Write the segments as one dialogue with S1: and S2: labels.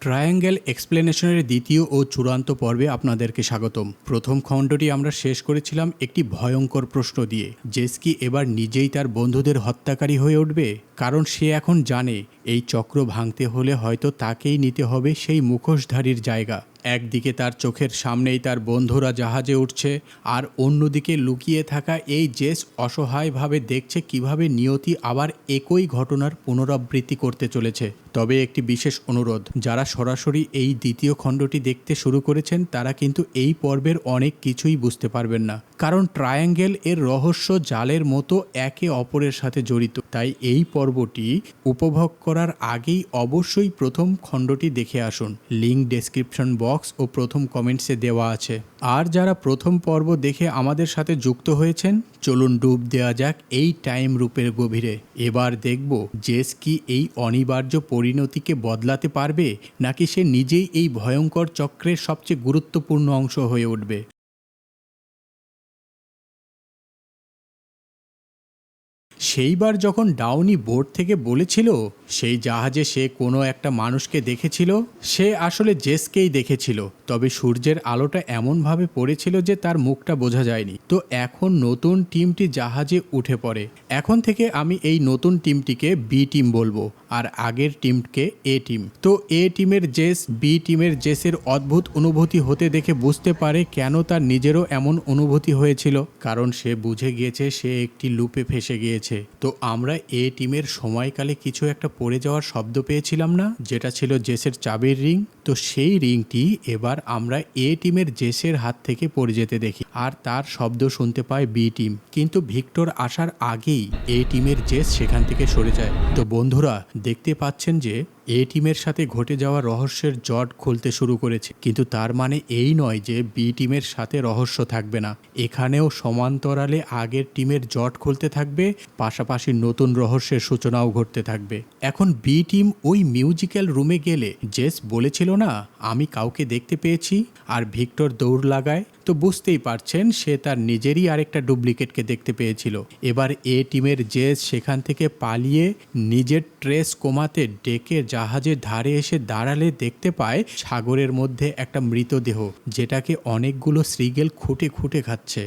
S1: Triangle এক্সপ্লেনেশনের দ্বিতীয় ও চূড়ান্ত পর্বে আপনাদেরকে স্বাগতম। প্রথম খণ্ডটি আমরা শেষ করেছিলাম একটি ভয়ঙ্কর প্রশ্ন দিয়ে। জেসকি এবার নিজেই তার বন্ধুদের হত্যাকারী হয়ে উঠবে? কারণ সে এখন জানে, এই চক্র ভাঙতে হলে হয়তো তাকেই নিতে হবে সেই মুখোশধারীর জায়গা। একদিকে তার চোখের সামনেই তার বন্ধুরা জাহাজে উঠছে, আর অন্যদিকে লুকিয়ে থাকা এই জেস অসহায়ভাবে দেখছে কীভাবে নিয়তি আবার একই ঘটনার পুনরাবৃত্তি করতে চলেছে। তবে একটি বিশেষ অনুরোধ, যারা সরাসরি এই দ্বিতীয় খণ্ডটি দেখতে শুরু করেছেন, তারা কিন্তু এই পর্বের অনেক কিছুই বুঝতে পারবেন না। কারণ ট্রায়াঙ্গেল এর রহস্য জালের মতো একে অপরের সাথে জড়িত। তাই এই পর্বটি উপভোগ করার আগেই অবশ্যই প্রথম খণ্ডটি দেখে আসুন। লিঙ্ক ডেসক্রিপশন বক্স ও প্রথম কমেন্টসে দেওয়া আছে। আর যারা প্রথম পর্ব দেখে আমাদের সাথে যুক্ত হয়েছেন, চলুন ডুব দেওয়া যাক এই টাইম রূপের গভীরে। এবার দেখব জেস কি এই অনিবার্য পরিণতিকে বদলাতে পারবে, নাকি সে নিজেই এই ভয়ঙ্কর চক্রের সবচেয়ে গুরুত্বপূর্ণ অংশ হয়ে উঠবে। সেইবার যখন ডাউনি বোর্ড থেকে বলেছিল সেই জাহাজে সে কোনো একটা মানুষকে দেখেছিল, সে আসলে জেসকেই দেখেছিল। তবে সূর্যের আলোটা এমনভাবে পড়েছিল যে তার মুখটা বোঝা যায়নি। তো এখন নতুন টিমটি জাহাজে উঠে পড়ে। এখন থেকে আমি এই নতুন টিমটিকে বি টিম বলব আর আগের টিমকে এ টিম। তো এ টিমের জেস বি টিমের জেসের অদ্ভুত অনুভূতি হতে দেখে বুঝতে পারে কেন তার নিজেরও এমন অনুভূতি হয়েছিল। কারণ সে বুঝে গিয়েছে সে একটি লুপে ফেসে গিয়েছে। তো আমরা এ টিমের সময়কালে কিছু একটা পড়ে যাওয়ার শব্দ পেয়েছিলাম না? যেটা ছিল জেসের চাবির রিং। তো সেই রিংটি এবার আমরা এ টিমের জেসের হাত থেকে পড়ে যেতে দেখি। আর তার শব্দ শুনতে পায় বি টিম। কিন্তু ভিক্টর আসার আগেই এ টিমের জেস সেখান থেকে সরে যায়। তো বন্ধুরা, দেখতে পাচ্ছেন যে এ টিমের সাথে ঘটে যাওয়া রহস্যের জট খুলতে শুরু করেছে। কিন্তু তার মানে এই নয় যে বি টিমের সাথে রহস্য থাকবে না। এখানেও সমান্তরালে আগের টিমের জট খুলতে থাকবে, পাশাপাশি নতুন রহস্যের সূচনাও ঘটতে থাকবে। এখন বি টিম ওই মিউজিক্যাল রুমে গেলে, জেস বলেছিল না, আমি কাউকে দেখতে পেয়েছি আর ভিক্টর দৌড় লাগায়। তো বুঝতেই পারছেন, সে তার নিজেরই আরেকটা ডুপ্লিকেটকে দেখতে পেয়েছিল। এবার এ টিমের জেস সেখান থেকে পালিয়ে নিজের ট্রেস কমাতে ডেকে জাহাজের ধারে এসে দাঁড়ালে দেখতে পায় সাগরের মধ্যে একটা মৃতদেহ, যেটাকে অনেকগুলো শ্রীগেল খুঁটে খুঁটে খাচ্ছে।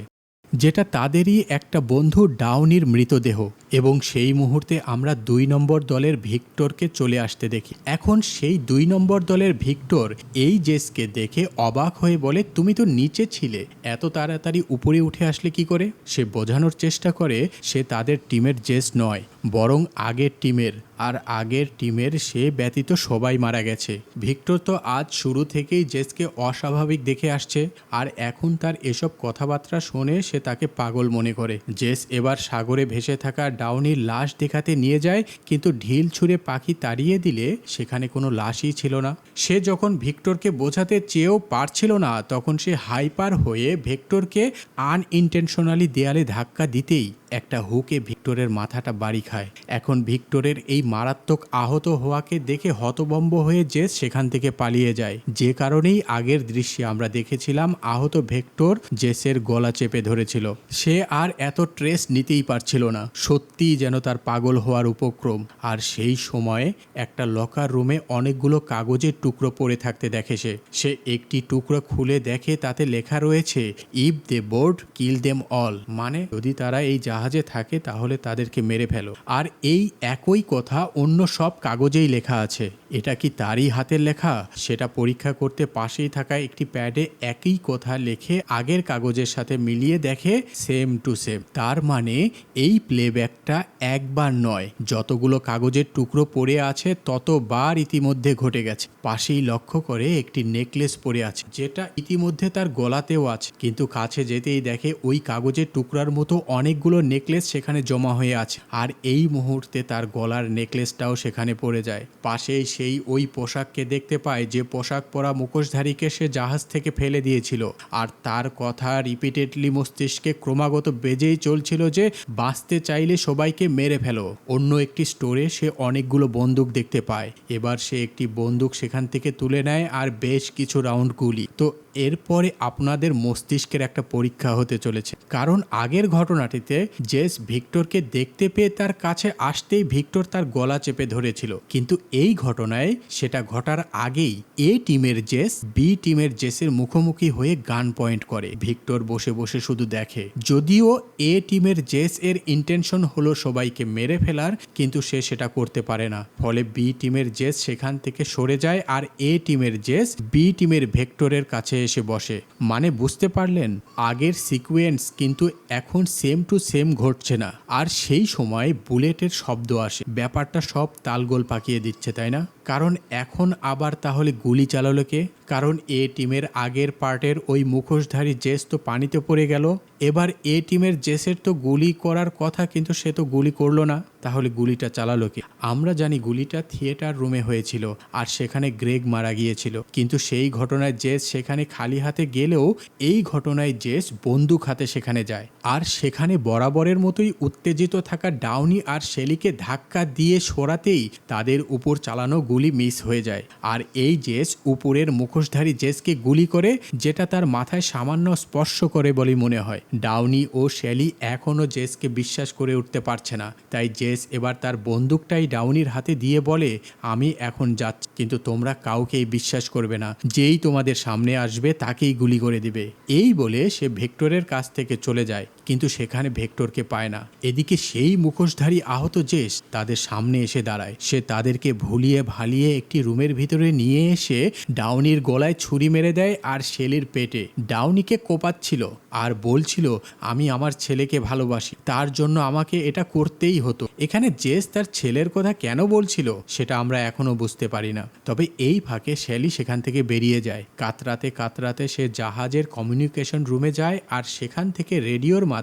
S1: যেটা তাদেরই একটা বন্ধু ডাউনির মৃতদেহ। এবং সেই মুহূর্তে আমরা দুই নম্বর দলের ভিক্টরকে চলে আসতে দেখি। এখন সেই দুই নম্বর দলের ভিক্টর এই জেসকে দেখে অবাক হয়ে বলে, তুমি তো নিচে ছিলে। এত তাড়াতাড়ি উপরে উঠে আসলে কি করে? সে বোঝানোর চেষ্টা করে, সে তাদের টিমের জেস নয়, বরং আগের টিমের। আর আগের টিমের সে ব্যতীত সবাই মারা গেছে। ভিক্টর তো আজ শুরু থেকেই জেসকে অস্বাভাবিক দেখে আসছে, আর এখন তার এসব কথাবার্তা শুনে সে তাকে পাগল মনে করে। জেস এবার সাগরে ভেসে থাকা ডাউনির লাশ দেখাতে নিয়ে যায়, কিন্তু ঢিল ছুঁড়ে পাখি তাড়িয়ে দিলে সেখানে কোনো লাশই ছিল না। সে যখন ভিক্টরকে বোঝাতে চেয়েও পারছিল না, তখন সে হাইপার হয়ে ভেক্টরকে আনইনটেনশনালি দেয়ালে ধাক্কা দিতেই একটা হুকে ভিক্টরের মাথাটা বাড়ি খায়। এখন ভিক্টরের এই মারাত্মক আহত হওয়াকে দেখে হতবম্ব হয়ে জেস সেখান থেকে পালিয়ে যায়। যে কারণেই আগের দৃশ্যে আমরা দেখেছিলাম আহত ভেক্টর জেসের গলা চেপে ধরেছিল। সে আর এত ট্রেস নিতেই পারছিল না। সত্যিই যেন তার পাগল হওয়ার উপক্রম। আর সেই সময়ে একটা লকার রুমে অনেকগুলো কাগজের টুকরো পড়ে থাকতে দেখে সে। সে একটি টুকরো খুলে দেখে তাতে লেখা রয়েছে, if they bored kill them all. মানে যদি তারা এই জাহাজে থাকে তাহলে তাদেরকে মেরে ফেলো। আর এই একই কথা অন্য সব কাগজেই লেখা আছে। এটা কি তারই হাতের লেখা? সেটা পরীক্ষা করতে পাশেই থাকা একটি প্যাডে একই কথা লেখে আগের কাগজের সাথে মিলিয়ে দেখে, সেম টু সেম। তার মানে এই প্লেব্যাকটা একবার নয়। যতগুলো কাগজের টুকরো পড়ে আছে, ততবার ইতিমধ্যে ঘটে গেছে। পাশেই লক্ষ্য করে একটি নেকলেস পরে আছে, যেটা ইতিমধ্যে তার গলাতেও আছে। কিন্তু কাছে যেতেই দেখে ওই কাগজের টুকরার মতো অনেকগুলো নেকলেস সেখানে জমা হয়ে আছে। আর এই মুহূর্তে তার গলার নেকলেসটাও সেখানে পড়ে যায়। পাশেই সেই ওই পোশাককে দেখতে পায় যে পোশাক পরা মুখোশধারীকে সে জাহাজ থেকে ফেলে দিয়েছিল। আর তার কথা রিপিটেডলি মস্তিষ্কে ক্রমাগত বেজেই চলছিল যে বাঁচতে চাইলে সবাইকে মেরে ফেলো। অন্য একটি স্টোরে সে অনেকগুলো বন্দুক দেখতে পায়। এবার সে একটি বন্দুক সেখান থেকে তুলে নেয় আর বেশ কিছু রাউন্ড গুলি। তো এরপরে আপনাদের মস্তিষ্কের একটা পরীক্ষা হতে চলেছে। কারণ আগের ঘটনাটিতে জেস ভিক্টরকে দেখতে পেয়ে তার কাছে আসতেই ভিক্টর তার গলা চেপে ধরেছিল। কিন্তু এই ঘটনায় সেটা ঘটার আগেই এ টিমের জেস, বি টিমের জেসের মুখোমুখি হয়ে গান পয়েন্ট করে। ভিক্টর বসে বসে শুধু দেখে। যদিও এ টিমের জেস এর ইন্টেনশন হলো সবাইকে মেরে ফেলার, কিন্তু সে সেটা করতে পারে না। ফলে বি টিমের জেস সেখান থেকে সরে যায় আর এ টিমের জেস বি টিমের ভেক্টরের কাছে এসে বসে। মানে বুঝতে পারলেন, আগের সিকুয়েন্স কিন্তু এখন সেম টু সেম ঘটছে না। আর সেই সময় বুলেটের শব্দ আসে। ব্যাপারটা সব তালগোল পাকিয়ে দিচ্ছে, তাই না? কারণ এখন আবার তাহলে গুলি চালালো কে? কারণ এ টিমের আগের পার্টের ওই মুখোশধারী জেস তো পানিতে পড়ে গেল। এবার এ টিমের জেসের তো গুলি করার কথা, কিন্তু সে তো গুলি করল না। তাহলে গুলিটা চালালো কি? আমরা জানি গুলিটা থিয়েটার রুমে হয়েছিল আর সেখানে গ্রেগ মারা গিয়েছিল। কিন্তু সেই ঘটনায় জেস সেখানে খালি হাতে গেলেও এই ঘটনায় জেস বন্দুক হাতে সেখানে যায়। আর সেখানে বরাবরের মতোই উত্তেজিত থাকা ডাউনি আর শেলিকে ধাক্কা দিয়ে সরাতেই তাদের উপর চালানো গুলি মিস হয়ে যায়। আর এই জেস উপরের মুখোশধারী জেসকে গুলি করে, যেটা তার মাথায় সামান্য স্পর্শ করে বলে মনে হয়। ডাউনি ও শ্যালি এখনও জেসকে বিশ্বাস করে উঠতে পারছে না। তাই জেস এবার তার বন্দুকটাই ডাউনির হাতে দিয়ে বলে, আমি এখন যাচ্ছি, কিন্তু তোমরা কাউকেই বিশ্বাস করবে না। যেই তোমাদের সামনে আসবে তাকেই গুলি করে দিবে। এই বলে সে ভেক্টরের কাছ থেকে চলে যায়। কিন্তু সেখানে ভেক্টরকে পায় না। এদিকে সেই মুখোশধারী আহত জেস তাদের সামনে এসে দাঁড়ায়। সে তাদেরকে ভুলিয়ে ভালিয়ে একটি রুমের ভিতরে নিয়ে এসে ডাউনির গলায় ছুরি মেরে দেয় আর শেলির পেটে। ডাউনিকে কোপাচ্ছিল আর বলছিল, আমি আমার ছেলেকে ভালোবাসি। তার জন্য আমাকে এটা করতেই হতো। এখানে জেস তার ছেলের কথা কেন বলছিল, সেটা আমরা এখনও বুঝতে পারি না। তবে এই ফাঁকে শ্যালি সেখান থেকে বেরিয়ে যায়। কাতরাতে কাতরাতে সে জাহাজের কমিউনিকেশন রুমে যায় আর সেখান থেকে রেডিওর মাধ্যমে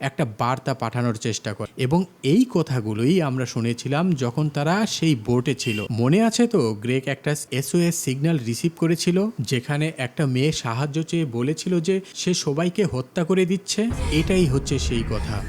S1: একটা বার্তা পাঠানোর চেষ্টা করে। এবং এই কথাগুলোই আমরা শুনেছিলাম যখন তারা সেই বোটে ছিল। মনে আছে তো, গ্রেক একটা এসওএস সিগন্যাল রিসিভ করেছিল, যেখানে একটা মেয়ে সাহায্য চেয়ে বলেছিল যে সে সবাইকে হত্যা করে দিচ্ছে? এটাই হচ্ছে সেই কথা।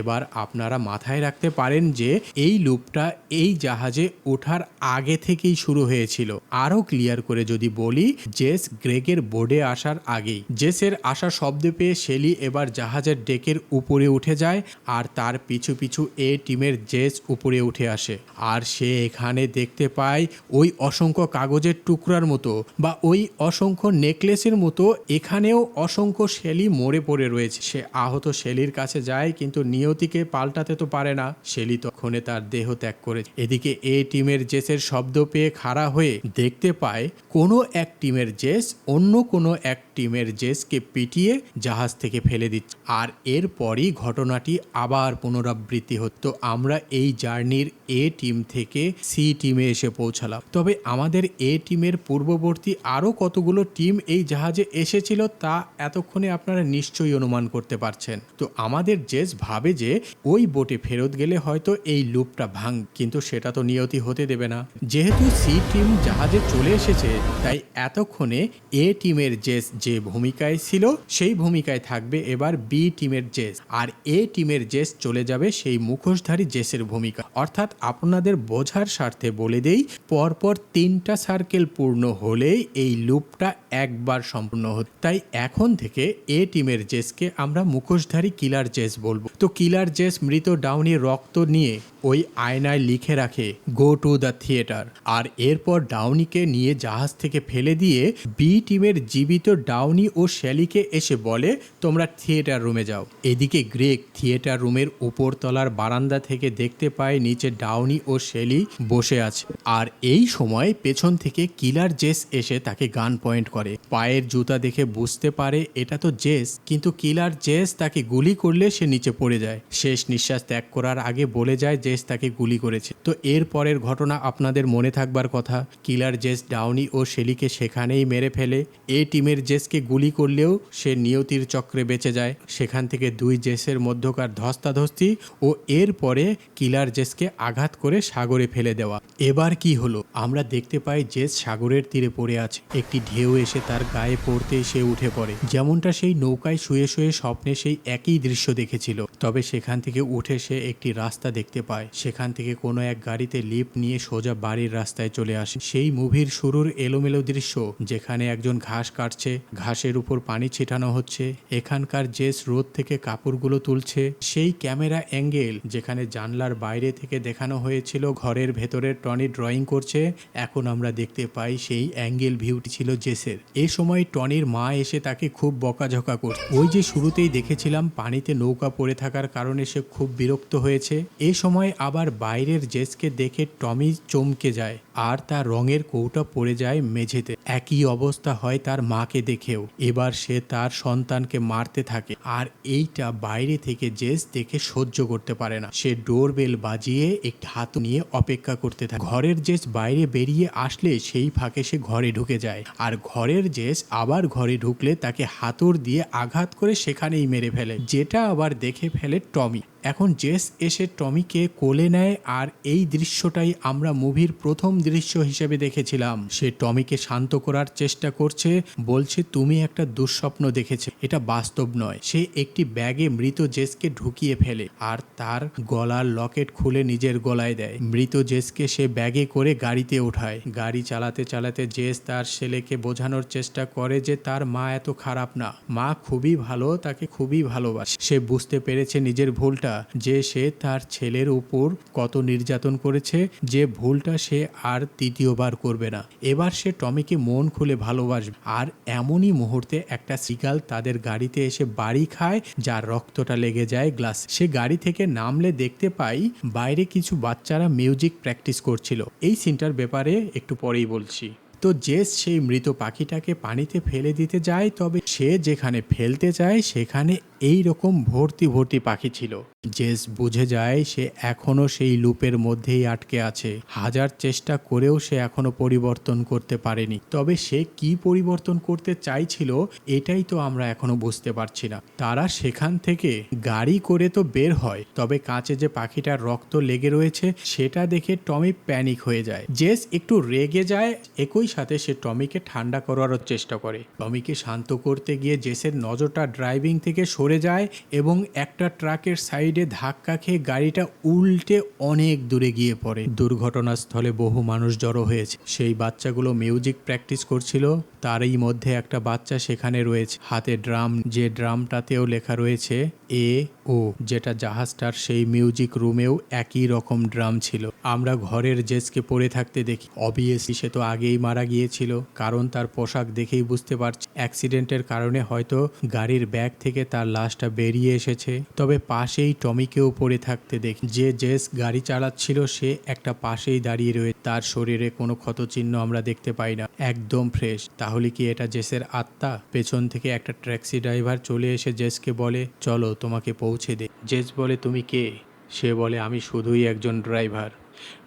S1: এবার আপনারা মাথায় রাখতে পারেন যে এই লুপটা এই জাহাজে ওঠার আগে থেকেই শুরু হয়েছিল। আরও ক্লিয়ার করে যদি বলি, জেস গ্রেগের বোর্ডে আসার আগেই। জেসের আসার শব্দ পেয়ে শেলি এবার জাহাজের ডেকের উপরে উঠে যায় আর তার পিছু পিছু এ টিমের জেস উপরে উঠে আসে। আর সে এখানে দেখতে পায় ওই অসংখ্য কাগজের টুকরার মতো বা ওই অসংখ্য নেকলেসের মতো। এখানেও অসংখ্য শেলি মরে পড়ে রয়েছে। সে আহত শেলির কাছে যায় কিন্তু নিয়তিকে পাল্টাতে তো পারে না শেলি তখনে তার দেহ ত্যাগ করে। এদিকে এ টিমের জেসের শব্দ পেয়ে খাড়া হয়ে দেখতে পায়, কোনো এক টিমের জেস অন্য কোনো এক টিমের জেসকে পিটিয়ে জাহাজ থেকে ফেলে দিচ্ছে। আর এরপরই ঘটনাটি আবার পুনরাবৃত্তি হতো। আমরা এই জার্নির এ টিম থেকে সি টিমে এসে পৌঁছালাম। তবে আমাদের এ টিমের পূর্ববর্তী আরও কতগুলো টিম এই জাহাজে এসেছিল তা এতক্ষণে আপনারা নিশ্চয়ই অনুমান করতে পারছেন। তো আমাদের জেস ভাবে যে ওই বোটে ফেরত গেলে হয়তো এই লুপটা ভাঙ, কিন্তু সেটা তো নিয়তি হতে দেবে না। যেহেতু সি টিম জাহাজে চলে এসেছে, তাই এতক্ষণে এ টিমের জেস যে ভূমিকায় ছিল, সেই ভূমিকায় থাকবে এবার বি টিমের জেস। আর এ টিমের জেস চলে যাবে সেই মুখোশধারী জেসের ভূমিকা। অর্থাৎ আপনাদের বোঝার স্বার্থে বলে দেই, পরপর তিনটা সার্কেল পূর্ণ হলেই এই লুপটা একবার সম্পূর্ণ হতো। তাই এখন থেকে এ টিমের জেসকে আমরা মুখোশধারী কিলার জেস বলব। তো কিলার জেস মৃত ডাউনির রক্ত নিয়ে ওই আয়নায় লিখে রাখে গো টু দ্য থিয়েটার আর এরপর ডাউনিকে নিয়ে জাহাজ থেকে ফেলে দিয়ে বি টিমের জীবিত ডাউনি ও শ্যালিকে এসে বলে, তোমরা থিয়েটার রুমে যাও। এদিকে গ্রেক থিয়েটার রুমের উপরতলার বারান্দা থেকে দেখতে পায় নিচে ডাউনি ও শ্যালি বসে আছে। আর এই সময় পেছন থেকে কিলার জেস এসে তাকে গান পয়েন্ট করে। পায়ের জুতা দেখে বুঝতে পারে এটা তো জেস, কিন্তু কিলার জেস তাকে গুলি করলে সে নিচে পড়ে যায়। শেষ নিঃশ্বাস ত্যাগ করার আগে বলে যায় জেস তাকে গুলি করেছে। তো এর পরের ঘটনা আপনাদের মনে থাকবার কথা, কিলার জেস ডাউনি ও শেলিকে সেখানেই মেরে ফেলে। এ টিমের জেসকে গুলি করলেও সে নিয়তির চক্রে বেঁচে যায়। সেখান থেকে দুই জেসের মধ্যকার ধস্তাধস্তি ও এর পরে কিলার জেসকে আঘাত করে সাগরে ফেলে দেওয়া। এবার কি হলো? আমরা দেখতে পাই জেস সাগরের তীরে পড়ে আছে। একটি ঢেউ এসে তার গায়ে পড়তে সে উঠে পড়ে। যেমনটা সেই নৌকায় শুয়ে শুয়ে স্বপ্নে সেই একই দৃশ্য দেখেছিল। তবে সেখান থেকে উঠে সে একটি রাস্তা দেখতে পায়। হয়। সেখান থেকে কোনো এক গাড়িতে লিফট নিয়ে সোজা বাড়ির রাস্তায় চলে আসে। সেই মুভির শুরুর এলোমেলো দৃশ্য, যেখানে একজন ঘাস কাটছে, ঘাসের উপর পানি ছিটানো হচ্ছে, এখানকার জেস রোদ থেকে কাপড়গুলো তুলছে, সেই ক্যামেরা অ্যাঙ্গেল, যেখানে জানলার বাইরে থেকে দেখানো হয়েছিল ঘরের ভেতরের টনি ড্রয়িং করছে, এখন আমরা দেখতে পাই সেই অ্যাঙ্গেল ভিউটি ছিল জেসের। এ সময় টনির মা এসে তাকে খুব বকাঝকা করছে ওই যে শুরুতেই দেখেছিলাম পানিতে নৌকা পড়ে থাকার কারণে সে খুব বিরক্ত হয়েছে। এ সময় আবার বাইরের জেসকে দেখে টমি চমকে যায়, আর তার রঙের কৌটা পড়ে যায় মেঝেতে। একই অবস্থা হয় তার মাকে দেখেও। এবার সে তার সন্তানকে মারতে থাকে, আর এইটা বাইরে থেকে জেস দেখে সহ্য করতে পারে না। সে ডোরবেল বাজিয়ে একটি হাত নিয়ে অপেক্ষা করতে থাকে। ঘরের জেস বাইরে বেরিয়ে আসলে সেই ফাঁকে সে ঘরে ঢুকে যায়, আর ঘরের জেস আবার ঘরে ঢুকলে তাকে হাতুর দিয়ে আঘাত করে সেখানেই মেরে ফেলে, যেটা আবার দেখে ফেলে টমি। এখন জেস এসে টমিকে কোলে নেয় আর এই দৃশ্যটাই আমরা মুভির প্রথম দৃশ্য হিসেবে দেখেছিলাম। সে টমিকে শান্ত করার চেষ্টা করছে, বলছে, তুমি একটা দুঃস্বপ্ন দেখেছে। এটা বাস্তব নয়। সে একটি ব্যাগে মৃত জেসকে ঢুকিয়ে ফেলে আর তার গলার লকেট খুলে নিজের গলায় দেয়। মৃত জেসকে সে ব্যাগে করে গাড়িতে ওঠায়। গাড়ি চালাতে চালাতে জেস তার ছেলেকে বোঝানোর চেষ্টা করে যে তার মা এত খারাপ না। মা খুবই ভালো, তাকে খুবই ভালোবাসে। সে বুঝতে পেরেছে নিজের ভুলটা। যে সে তার ছেলের উপর কত নির্যাতন করেছে, যে ভুলটা সে আর তৃতীয়বার করবে না। এবার সে টমিকে মন খুলে ভালোবাসবে। আর এমনই মুহূর্তে একটা সিগাল তাদের গাড়িতে এসে বাড়ি খায়, যার রক্তটা লেগে যায় গ্লাস। সে গাড়ি থেকে নামলে দেখতে পাই বাইরে কিছু বাচ্চারা মিউজিক প্র্যাকটিস করছিল। এই সিনটার ব্যাপারে একটু পরেই বলছি। তো জেস সেই মৃত পাখিটাকে পানিতে ফেলে দিতে যায়, তবে সে যেখানে ফেলতে চায় সেখানে এই রকম ভর্তি ভর্তি পাখি ছিল। জেস বুঝে যায় সে এখনও সেই লুপের মধ্যেই আটকে আছে। হাজার চেষ্টা করেও সে এখনও পরিবর্তন করতে পারেনি। তবে সে কি পরিবর্তন করতে চাইছিল, এটাই তো আমরা এখনও বুঝতে পারছি না। তারা সেখান থেকে গাড়ি করে তো বের হয়, তবে কাঁচে যে পাখিটার রক্ত লেগে রয়েছে, সেটা দেখে টমি প্যানিক হয়ে যায়। জেস একটু রেগে যায়, একই সাথে সে টমিকে ঠান্ডা করারও চেষ্টা করে। টমিকে শান্ত করতে গিয়ে জেসের নজরটা ড্রাইভিং থেকে সরে যায় এবং একটা ট্রাকের সাইডে ধাক্কা খেয়ে গাড়িটা উল্টে অনেক দূরে গিয়ে পড়ে। দুর্ঘটনাস্থলে বহু মানুষ জড়ো হয়েছে। সেই বাচ্চাগুলো মিউজিক প্র্যাকটিস করছিল। তারই মধ্যে একটা বাচ্চা সেখানে রয়েছে। হাতে ড্রাম, যে ড্রামটাতেও লেখা রয়েছে এ, ও, যেটা জাহাজটার সেই মিউজিক রুমেও একই রকম ড্রাম ছিল। আমরা ঘরের জেসকে পড়ে থাকতে দেখি। অবভিয়াসলি সে তো আগেই মারা গিয়েছিল, কারণ তার পোশাক দেখেই বুঝতে পারছি। অ্যাক্সিডেন্টের কারণে হয়তো গাড়ির ব্যাগ থেকে তার লাশটা বেরিয়ে এসেছে। তবে পাশেই টমিকেও পড়ে থাকতে দেখি। যে জেস গাড়ি চালাচ্ছিল, সে একটা পাশেই দাঁড়িয়ে রয়ে, তার শরীরে কোনো ক্ষতচিহ্ন আমরা দেখতে পাই না। একদম ফ্রেশ তাহলে কি এটা জেসের আত্মা? পেছন থেকে একটা ট্যাক্সি ড্রাইভার চলে এসে জেসকে বলে, চলো তোমাকে পৌঁছে দে। জেস বলে তুমি কে সে বলে আমি শুধুই একজন ড্রাইভার।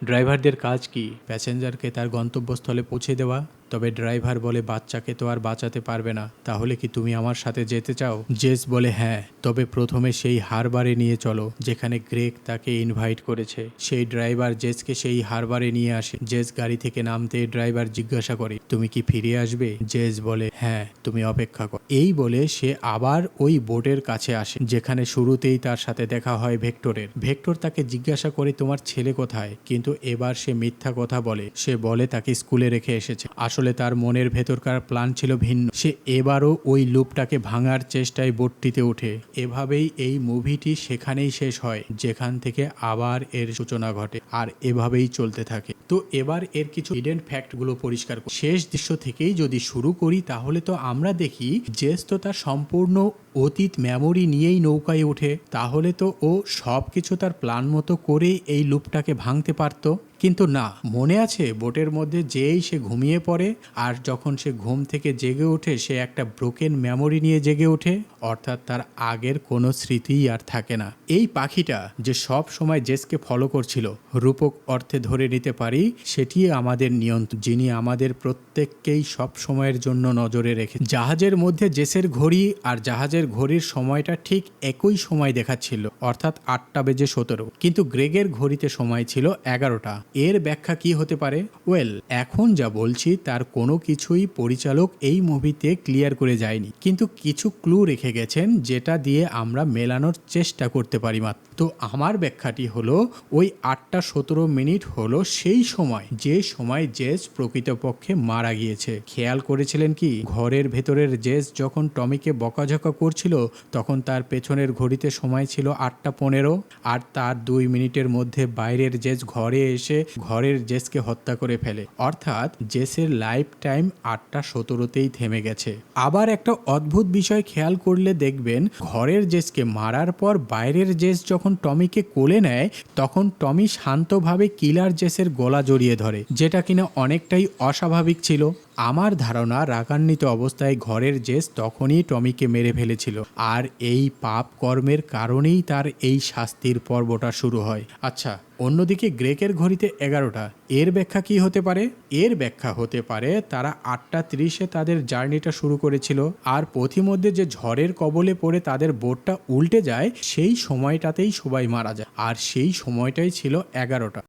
S1: ড্রাইভারদের কাজ কি? প্যাসেঞ্জারকে তার গন্তব্যস্থলে পৌঁছে দেওয়া? তবে ড্রাইভার বলে, বাচ্চাকে তো আর বাঁচাতে পারবে না। তাহলে কি তুমি আমার সাথে যেতে চাও? জেস বলে হ্যাঁ। তবে প্রথমে সেই হারবারে নিয়ে চলো, যেখানে গ্রেক তাকে ইনভাইট করেছে। সেই ড্রাইভার জেসকে সেই হারবারে নিয়ে আসে। জেস গাড়ি থেকে নামতে ড্রাইভার জিজ্ঞাসা করে, তুমি কি ফিরে আসবে? জেস বলে হ্যাঁ তুমি অপেক্ষা কর। এই বলে সে আবার ওই বোটের কাছে আসে, যেখানে শুরুতেই তার সাথে দেখা হয় ভেক্টরের। ভেক্টর তাকে জিজ্ঞাসা করে, তোমার ছেলে কোথায়? কিন্তু এবার সে মিথ্যা কথা বলে। সে বলে তাকে স্কুলে রেখে এসেছে। আসলে তার মনের ভেতরকার প্ল্যান ছিল ভিন্ন। সে এবারও ওই লুপটাকে ভাঙার চেষ্টায় বোটটিতে ওঠে। এভাবেই এই মুভিটি সেখানেই শেষ হয়, যেখান থেকে আবার এর সূচনা ঘটে আর এভাবেই চলতে থাকে। তো এবার এর কিছু হিডেন ফ্যাক্টগুলো পরিষ্কার করি। শেষ দৃশ্য থেকেই যদি শুরু করি, তাহলে তো আমরা দেখি জেস তো তার সম্পূর্ণ অতীত মেমোরি নিয়েই নৌকায় ওঠে। তাহলে তো ও সব কিছু তার প্ল্যান মতো করেই এই লুপটাকে ভাঙতে পারতো। quarto কিন্তু না, মনে আছে বোটের মধ্যে যেই সে ঘুমিয়ে পড়ে আর যখন সে ঘুম থেকে জেগে ওঠে, সে একটা ব্রোকেন মেমোরি নিয়ে জেগে ওঠে, অর্থাৎ তার আগের কোনো স্মৃতিই আর থাকে না। এই পাখিটা যে সব সময় জেসকে ফলো করছিল, রূপক অর্থে ধরে নিতে পারি, সেটি আমাদের নিয়ন্ত্রণ যিনি আমাদের প্রত্যেককেই সব সময়ের জন্য নজরে রেখে, জাহাজের মধ্যে জেসের ঘড়ি আর জাহাজের ঘড়ির সময়টা ঠিক একই সময় দেখাচ্ছিল, অর্থাৎ আটটা বেজে সতেরো। কিন্তু গ্রেগের ঘড়িতে সময় ছিল এগারোটা। এর ব্যাখ্যা কি হতে পারে? ওয়েল, এখন যা বলছি তার কোনো কিছুই পরিচালক এই মুভিতে ক্লিয়ার করে যায়নি। কিন্তু কিছু ক্লু রেখে গেছেন যেটা দিয়ে আমরা মেলানোর চেষ্টা করতে পারি মাত্র। তো আমার ব্যাখ্যাটি হলো, ওই আটটা সতেরো মিনিট হলো সেই সময়, যে সময় জেস প্রকৃতপক্ষে মারা গিয়েছে। খেয়াল করেছিলেন কি? ঘরের ভেতরের জেস যখন টমিকে বকাঝকা করছিল, তখন তার পেছনের ঘড়িতে সময় ছিল আটটা পনেরো, আর তার দুই মিনিটের মধ্যে বাইরের জেস ঘরে এসে ঘরের জেসকে হত্যা করে ফেলে। অর্থাৎ, জেসের লাইফ টাইম আটটা সতেরোতেই থেমে গেছে। আবার একটা অদ্ভুত বিষয় খেয়াল করলে দেখবেন, ঘরের জেসকে মারার পর বাইরের জেস যখন টমিকে কোলে নেয়, তখন টমি শান্তভাবে কিলার জেসের গলা জড়িয়ে ধরে, যেটা কিনা অনেকটাই অস্বাভাবিক ছিল। আমার ধারণা রাগান্বিত অবস্থায় ঘরের জেস তখনই টমিকে মেরে ফেলেছিল। আর এই পাপ কর্মের কারণেই তার এই শাস্তির পর্বটা শুরু হয়। আচ্ছা অন্যদিকে গ্রেকের ঘড়িতে এগারোটা। এর ব্যাখ্যা কি হতে পারে? এর ব্যাখ্যা হতে পারে তারা আটটা ত্রিশে তাদের জার্নিটা শুরু করেছিল, আর পথিমধ্যে যে ঝড়ের কবলে পড়ে তাদের বোটটা উল্টে যায়, সেই সময়টাতেই সবাই মারা যায়। আর সেই সময়টাই ছিল এগারোটা।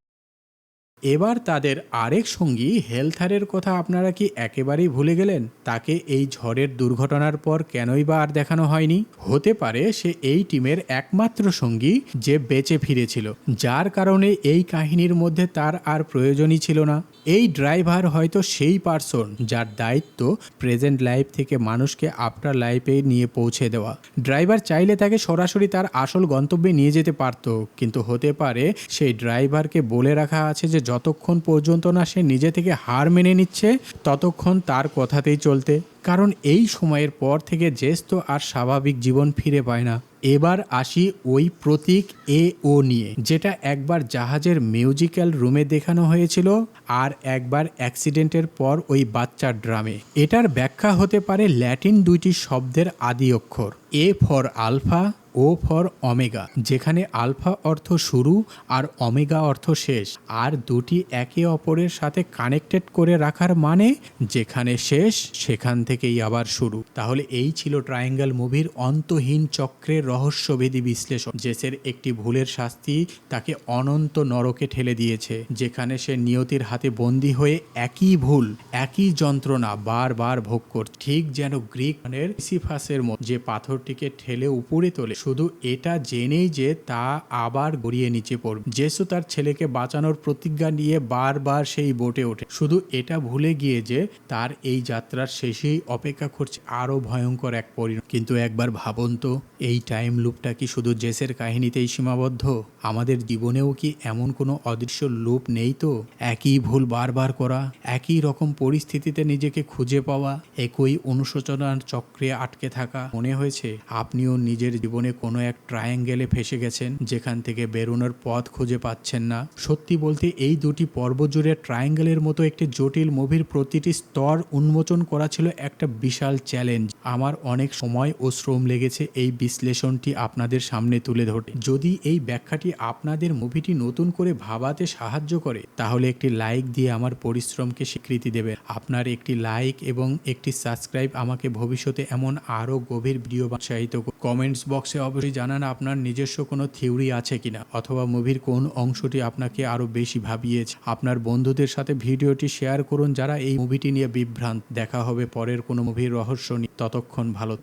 S1: এবার তাদের আরেক সঙ্গী হেলথারের কথা আপনারা কি একেবারেই ভুলে গেলেন? তাকে এই ঝড়ের দুর্ঘটনার পর কেনই বা আর দেখানো হয়নি? হতে পারে সে এই টিমের একমাত্র সঙ্গী যে বেঁচে ফিরেছিল, যার কারণে এই কাহিনীর মধ্যে তার আর প্রয়োজনই ছিল না। এই ড্রাইভার হয়তো সেই পার্সন যার দায়িত্ব প্রেজেন্ট লাইফ থেকে মানুষকে আফটার লাইফে নিয়ে পৌঁছে দেওয়া। ড্রাইভার চাইলে তাকে সরাসরি তার আসল গন্তব্যে নিয়ে যেতে পারত, কিন্তু হতে পারে সেই ড্রাইভারকে বলে রাখা আছে যে যতক্ষণ পর্যন্ত না সে নিজে থেকে হার মেনে নিচ্ছে, ততক্ষণ তার কথাতেই চলতে। কারণ এই সময়ের পর থেকে তো আর স্বাভাবিক জীবন ফিরে পায় না। এবার আসি ওই প্রতীক এ ও নিয়ে, যেটা একবার জাহাজের মিউজিক্যাল রুমে দেখানো হয়েছিল আর একবার অ্যাক্সিডেন্টের পর ওই বাচ্চার ড্রামে এটার ব্যাখ্যা হতে পারে ল্যাটিন দুইটি শব্দের আদি অক্ষর A for alpha O for omega যেখানে আলফা অর্থ শুরু আর অমেগা অর্থ শেষ। আর দুটি একে অপরের সাথে কানেক্টেড করে রাখার মানে যেখানে শেষ, সেখান থেকেই আবার শুরু। তাহলে এই ছিল ট্রায়াঙ্গেল মুভির অন্তহীন চক্রের রহস্যভেদী বিশ্লেষণ। জেসের একটি ভুলের শাস্তি তাকে অনন্ত নরকে ঠেলে দিয়েছে, যেখানে সে নিয়তির হাতে বন্দী হয়ে একই ভুল, একই যন্ত্রণা বারবার ভোগ কর, ঠিক যেন গ্রিক সিফাসের মতো, যে পাথরটিকে ঠেলে উপরে তোলে। শুধু এটা জেনেই যে তা আবার গড়িয়ে নিচে পড়বে। জেসু তার ছেলেকে বাঁচানোর প্রতিজ্ঞা নিয়ে বারবার সেই বোটে ওঠে। শুধু এটা ভুলে গিয়ে যে তার এই যাত্রার শেষেই অপেক্ষা করছে আরও ভয়ঙ্কর এক পরিণাম। কিন্তু একবার ভাবুন তো, এই টাইম লুপটা কি শুধু জেসের কাহিনীতেই সীমাবদ্ধ? আমাদের জীবনেও কি এমন কোনো অদৃশ্য লুপ নেই তো? একই ভুল বারবার করা, একই রকম পরিস্থিতিতে নিজেকে খুঁজে পাওয়া, একই অনুশোচনার চক্রে আটকে থাকা মনে হয়েছে, আপনিও নিজের জীবনে কোনো এক ট্রায়াঙ্গেলে ফেসে গেছেন, যেখান থেকে বেরোনোর পথ খুঁজে পাচ্ছেন না। সত্যি বলতে, এই দুটি পর্ব জুড়ে ট্রায়াঙ্গেলের মতো একটি জটিল মুভির প্রতিটি স্তর উন্মোচন করা ছিল একটা বিশাল চ্যালেঞ্জ আমার অনেক সময় ও শ্রম লেগেছে এই বিশ্লেষণটি আপনাদের সামনে তুলে ধরতে। যদি এই ব্যাখ্যাটি আপনাদের মুভিটি নতুন করে ভাবাতে সাহায্য করে, তাহলে একটি লাইক দিয়ে আমার পরিশ্রমকে স্বীকৃতি দেবে আপনার একটি লাইক এবং একটি সাবস্ক্রাইব আমাকে ভবিষ্যতে এমন আরও গভীর ভিডিও উৎসাহিত কমেন্টস বক্সে অবশ্যই জানান আপনার নিজস্ব কোনো থিওরি আছে কিনা, অথবা মুভির কোন অংশটি আপনাকে আরও বেশি ভাবিয়েছে। আপনার বন্ধুদের সাথে ভিডিওটি শেয়ার করুন যারা এই মুভিটি নিয়ে বিভ্রান্ত। দেখা হবে পরের কোনো মুভির রহস্য নিয়ে। ততক্ষণ ভালো